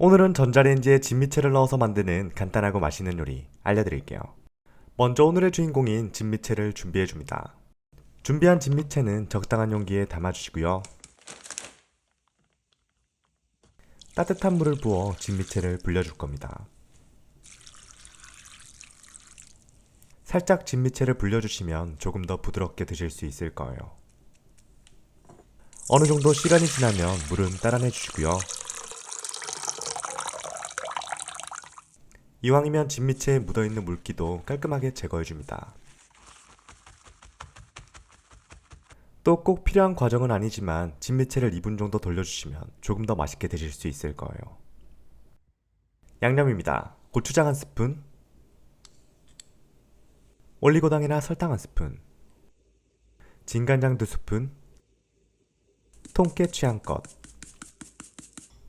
오늘은 전자레인지에 진미채를 넣어서 만드는 간단하고 맛있는 요리 알려드릴게요. 먼저 오늘의 주인공인 진미채를 준비해줍니다. 준비한 진미채는 적당한 용기에 담아주시고요. 따뜻한 물을 부어 진미채를 불려줄 겁니다. 살짝 진미채를 불려주시면 조금 더 부드럽게 드실 수 있을 거예요. 어느 정도 시간이 지나면 물은 따라내 주시고요. 이왕이면 진미채에 묻어있는 물기도 깔끔하게 제거해줍니다. 또 꼭 필요한 과정은 아니지만 진미채를 2분 정도 돌려주시면 조금 더 맛있게 드실 수 있을 거예요. 양념입니다. 고추장 한 스푼, 올리고당이나 설탕 한 스푼, 진간장 두 스푼, 통깨 취향껏,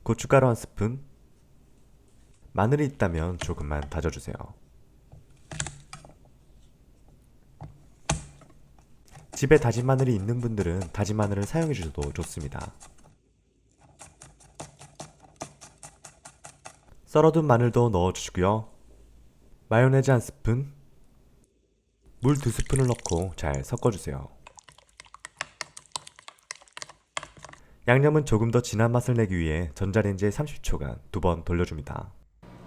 고춧가루 한 스푼, 마늘이 있다면 조금만 다져주세요. 집에 다진 마늘이 있는 분들은 다진 마늘을 사용해 주셔도 좋습니다. 썰어둔 마늘도 넣어주시고요. 마요네즈 한 스푼, 물 두 스푼을 넣고 잘 섞어주세요. 양념은 조금 더 진한 맛을 내기 위해 전자레인지에 30초간 두 번 돌려줍니다.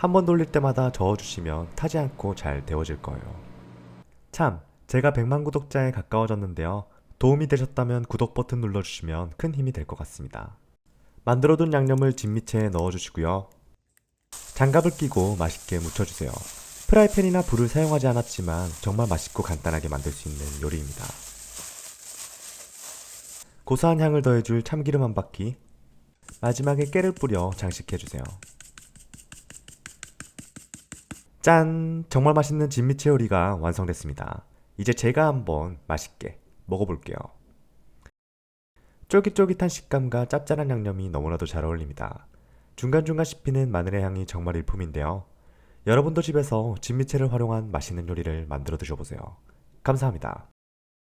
한 번 돌릴 때마다 저어주시면 타지 않고 잘 데워질 거예요. 참, 제가 100만 구독자에 가까워졌는데요. 도움이 되셨다면 구독 버튼 눌러주시면 큰 힘이 될 것 같습니다. 만들어둔 양념을 진미채에 넣어주시고요. 장갑을 끼고 맛있게 무쳐주세요. 프라이팬이나 불을 사용하지 않았지만 정말 맛있고 간단하게 만들 수 있는 요리입니다. 고소한 향을 더해줄 참기름 한 바퀴, 마지막에 깨를 뿌려 장식해주세요. 짠! 정말 맛있는 진미채 요리가 완성됐습니다. 이제 제가 한번 맛있게 먹어볼게요. 쫄깃쫄깃한 식감과 짭짤한 양념이 너무나도 잘 어울립니다. 중간중간 씹히는 마늘의 향이 정말 일품인데요. 여러분도 집에서 진미채를 활용한 맛있는 요리를 만들어 드셔보세요. 감사합니다.